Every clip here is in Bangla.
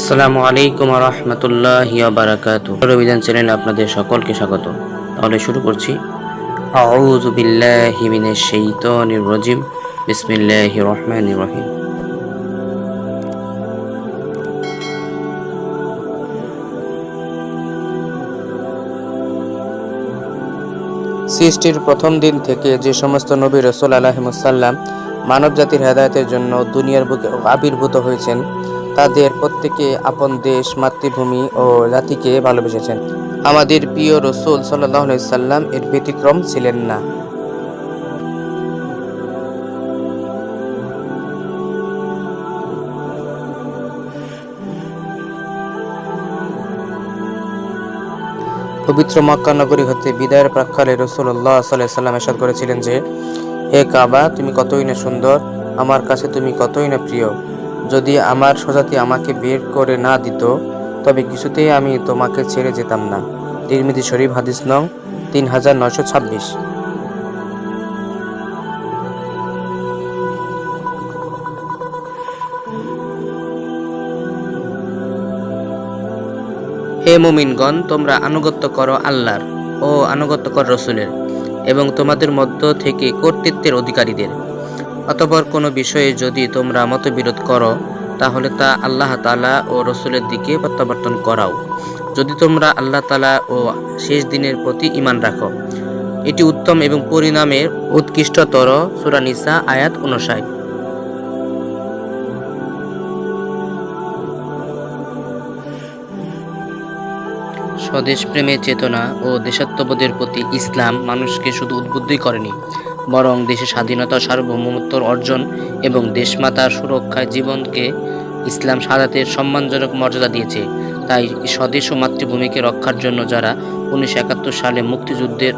আসসালামু আলাইকুম রহমতুল্লাহ বারাকাত অভিযান চ্যানেলে আপনাদের সকলকে স্বাগত। তাহলে শুরু করছি। সৃষ্টির প্রথম দিন থেকে যে সমস্ত নবী রসুল আলাহিমুসাল্লাম মানব জাতির হেদায়তের জন্য দুনিয়ার বুকে আবির্ভূত হয়েছেন তাদের প্রত্যেকে আপন দেশ, মাতৃভূমি ও জাতিকে ভালোবেসেছেন। আমাদের প্রিয় রসুল সাল্লাম এর ব্যতিক্রম ছিলেন না। পবিত্র মক্কা নগরী হতে বিদায়ের প্রাক্ষালে রসুল্লাহ সাল্লাহ সাল্লাম এসাদ করেছিলেন যে, হে কাবা, তুমি কতই না সুন্দর, আমার কাছে তুমি কতই না প্রিয়। যদি আমার স্বজাতি আমাকে বের করে না দিত, তবে কিছুতেই আমি তোমাকে ছেড়ে যেতাম না। তিরমিদি শরীফ, হাদিস নং তিন হাজার নয়শো ছাব্বিশ। হে মুমিনগণ, তোমরা আনুগত্য করো আল্লাহর ও আনুগত্য কর রসুলের এবং তোমাদের মধ্য থেকে কর্তৃত্বের অধিকারীদের। অতপর কোনো বিষয়ে যদি তোমরা মতবিরোধ করো, তাহলে তা আল্লাহ তালা ও রসুলের দিকে প্রত্যাবর্তন করাও। যদি তোমরা আল্লাহ তালা ও শেষ দিনের প্রতি ইমান রাখো, এটি উত্তম এবং পরিণামের উৎকৃষ্টতর সুরানিসা আয়াত অনুসায় স্বদেশ প্রেমের চেতনা ও দেশাত্মবোধের প্রতি ইসলাম মানুষকে শুধু উদ্বুদ্ধই করেনি বরং দেশের স্বাধীনতা, সার্বভৌমত্ব অর্জন এবং দেশমাতার সুরক্ষায় জীবনকে ইসলাম সাদাতের সম্মানজনক মর্যাদা দিয়েছে। তাই স্বদেশ ও মাতৃভূমিকে রক্ষার জন্য যারা উনিশশো একাত্তর সালে মুক্তিযুদ্ধের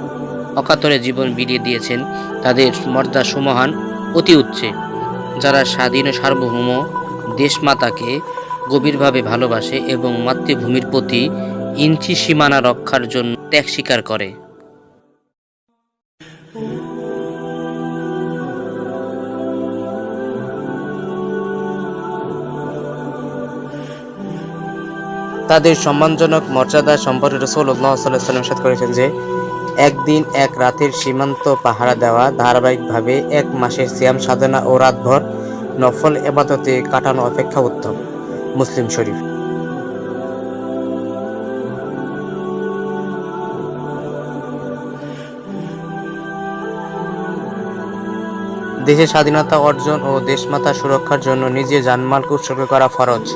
অকাতরে জীবন বিলিয়ে দিয়েছেন, তাদের মর্যাদা সুমহান, অতি উচ্চে। যারা স্বাধীন সার্বভৌম দেশমাতাকে গভীরভাবে ভালোবাসে এবং মাতৃভূমির প্রতি ইঞ্চি সীমানা রক্ষার জন্য ত্যাগ স্বীকার করে। তাদের সম্মানজনক মর্যাদা সম্পর্কে রসুল্লাহ সাল্লাহ সাল্লাম সাথে করেছেন যে, একদিন এক রাতের সীমান্ত পাহারা দেওয়া ধারাবাহিকভাবে এক মাসের সিয়াম সাধনা ও রাতভর নফল এবাদতে কাটানো অপেক্ষা উত্তম। মুসলিম শরীফ। দেশের স্বাধীনতা অর্জন ও দেশমাতা সুরক্ষার জন্য নিজে জানমালকে উৎসর্গ করা ফরজ।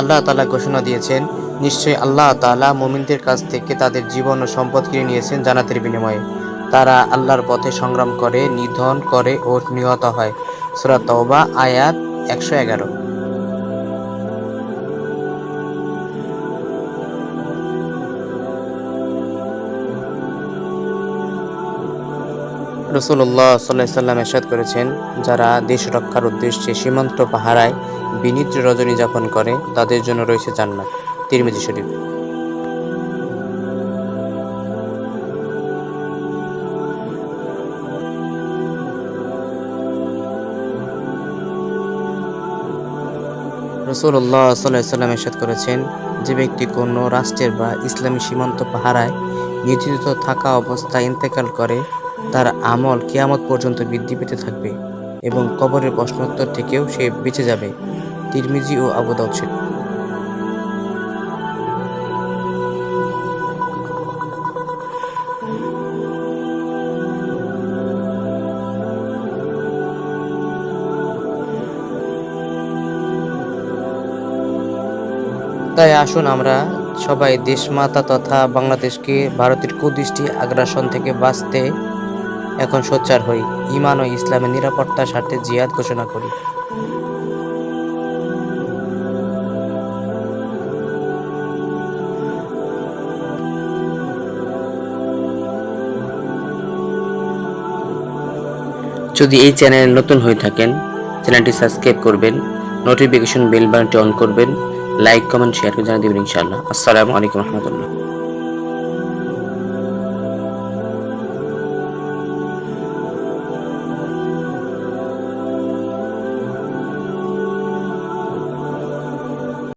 আল্লাহ তালা ঘোষণা দিয়েছেন, নিশ্চয়ই আল্লাহ তালা মুমিনদের কাছ থেকে তাদের জীবন ও সম্পদ কিনে নিয়েছেন জানাতের বিনিময়ে। তারা আল্লাহর পথে সংগ্রাম করে, নিধন করে ও নিহত হয়। সুরা তওবা, আয়াত একশো এগারো। রসুল্লাহ সাল্লাহ সাল্লাম এরশাদ করেছেন, যারা দেশ রক্ষার উদ্দেশ্যে সীমান্ত পাহারায় বিনিদ্র রজনী যাপন করে, তাদের জন্য রয়েছে জান্নাত। তিরমিজি শরীফ। রসুল্লাহ সাল্লাহ সাল্লাম করেছেন, যে ব্যক্তি কোনো রাষ্ট্রের বা ইসলামী সীমান্ত পাহারায় নিয়োজিত থাকা অবস্থায় ইন্তেকাল করে, তার আমল কিয়ামত পর্যন্ত বৃদ্ধি পেতে থাকবে এবং কবরের প্রশ্নোত্তর থেকেও সে বেঁচে যাবে। তিরমিজি ও আবু শরীফ। তাই আসুন আমরা সবাই দেশমাতা তথা বাংলাদেশকে ভারতের কুদৃষ্টি আগ্রাসন থেকে বাঁচতে এখন সোচ্চার হই ইমান ও ইসলামের নিরাপত্তার স্বার্থে জিহাদ ঘোষণা করি যদি এই চ্যানেল নতুন হয়ে থাকেন, চ্যানেলটি সাবস্ক্রাইব করবেন নোটিফিকেশন বেল বাটনটি অন করবেন লাইক কমেন্ট শেয়ার করে জানিয়ে দেবেন ইনশাআল্লাহ। আসসালামু আলাইকুম রহমতুল্লাহ।